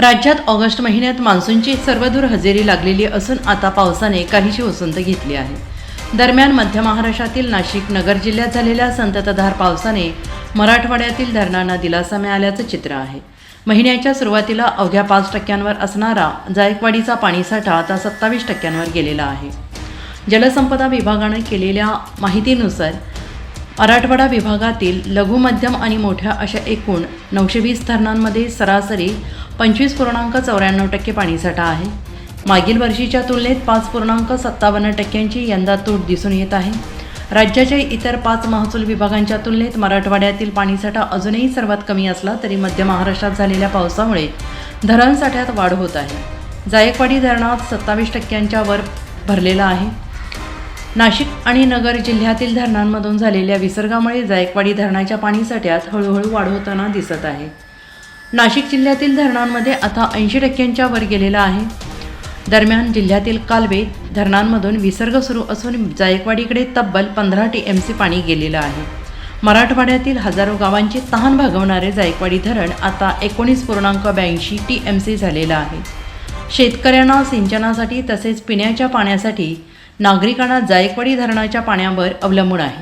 राज्यात ऑगस्ट महिन्यात मान्सूनची सर्वदूर हजेरी लागलेली असून आता पावसाने काहीशी उसंत घेतली आहे. दरम्यान मध्य महाराष्ट्रातील नाशिक नगर जिल्ह्यात झालेल्या संततधार पावसाने मराठवाड्यातील धरणांना दिलासा मिळाल्याचं चित्र आहे. महिन्याच्या सुरुवातीला अवघ्या पाच टक्क्यांवर असणारा जायकवाडीचा पाणीसाठा आता सत्तावीस टक्क्यांवर गेलेला आहे. जलसंपदा विभागानं केलेल्या माहितीनुसार मराठवाडा विभागातील लघु मध्यम आणि मोठ्या अशा एकूण नऊशे वीस धरणांमध्ये सरासरी पंचवीस पूर्णांक चौऱ्याण्णव टक्के पाणीसाठा आहे. मागील वर्षीच्या तुलनेत पाच पूर्णांक सत्तावन्न टक्क्यांची यंदा तूट दिसून येत आहे. राज्याच्या इतर पाच महसूल विभागांच्या तुलनेत मराठवाड्यातील पाणीसाठा अजूनही सर्वात कमी असला तरी मध्य महाराष्ट्रात झालेल्या पावसामुळे धरणसाठ्यात वाढ होत आहे. जायकवाडी धरणात सत्तावीस टक्क्यांच्या वर भरलेला आहे. नाशिक आणि नगर जिल्ह्यातील धरणांमधून झालेल्या विसर्गामुळे जायकवाडी धरणाच्या पाणीसाठ्यात हळूहळू वाढ होताना दिसत आहे. नाशिक जिल्ह्यातील धरणांमध्ये आता ऐंशी टक्क्यांच्या वर गेलेला आहे. दरम्यान जिल्ह्यातील कालवे धरणांमधून विसर्ग सुरू असून जायकवाडीकडे तब्बल पंधरा टी एम सी पाणी गेलेलं आहे. मराठवाड्यातील हजारो गावांची तहान भागवणारे जायकवाडी धरण आता एकोणीस पूर्णांक ब्याऐंशी टी एम सी झालेलं आहे. शेतकऱ्यांना सिंचनासाठी तसेच पिण्याच्या पाण्यासाठी नागरिकांना जायकवाडी धरणाच्या पाण्यावर अवलंबून आहे.